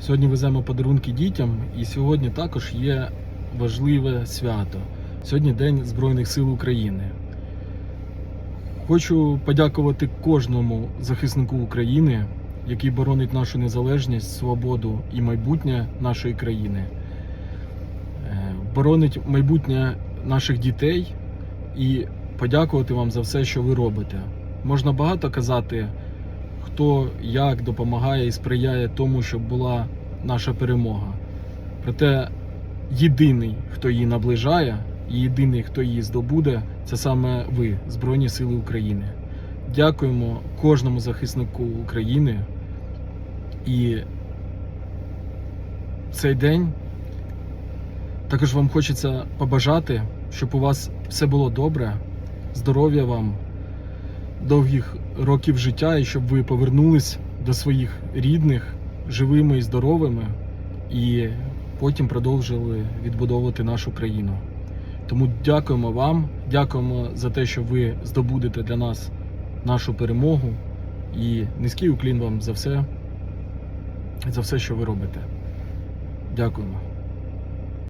Сьогодні веземо подарунки дітям, і сьогодні також є важливе свято. Сьогодні День Збройних сил України. Хочу подякувати кожному захиснику України, який боронить нашу незалежність, свободу і майбутнє нашої країни. Е, Боронить майбутнє наших дітей і подякувати вам за все, що ви робите. Можна багато казати, хто як допомагає і сприяє тому, щоб була наша перемога. Проте єдиний, хто її наближає, і єдиний, хто її здобуде, це саме ви, Збройні Сили України. Дякуємо кожному захиснику України. І цей день також вам хочеться побажати, щоб у вас все було добре, здоров'я вам, довгих років життя, і щоб ви повернулись до своїх рідних живими і здоровими, і потім продовжили відбудовувати нашу країну. Тому дякуємо вам, дякуємо за те, що ви здобудете для нас нашу перемогу. І низький уклін вам за все, за все, що ви робите. Дякуємо.